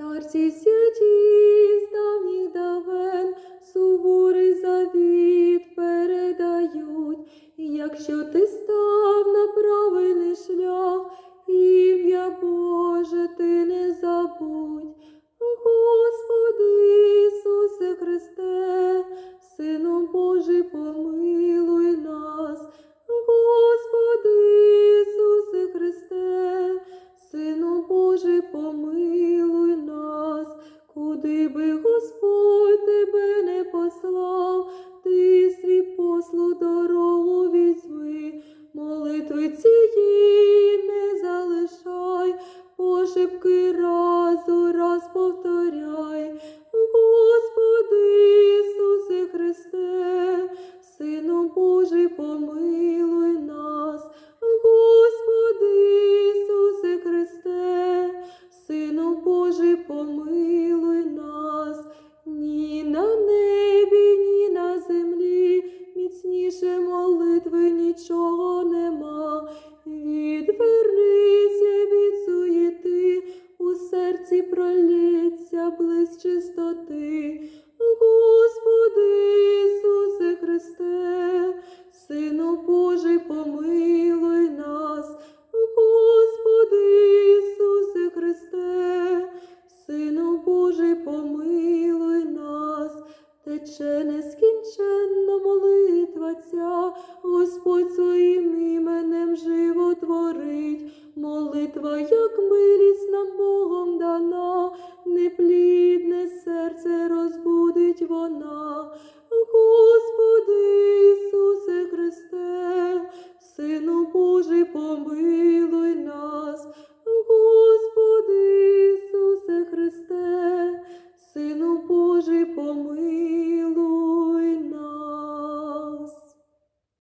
Старці святі з давніх давен суворий завіт передають, якщо ти став на правильний шлях, ім'я Боже ти не забудь. Господи Ісусе Христе, Сину Божий, помилуй би Господь тебе не послав, ти свій послу дорогу візьми, молитви цієї не залишай, пошепки раз у раз повторяй. Господи Ісусе Христе, Сину Божий, помилуй Божий, помилуй нас, ні на небі, ні на землі, міцніше молитви нічого нема. Відвернися від суєти, у серці пролється близь чистоти. Господи тече нескінченна молитва ця, Господь своїм іменем животворить, молитва, як милість нам Богом дана, неплідне серце розбудить вона. Господи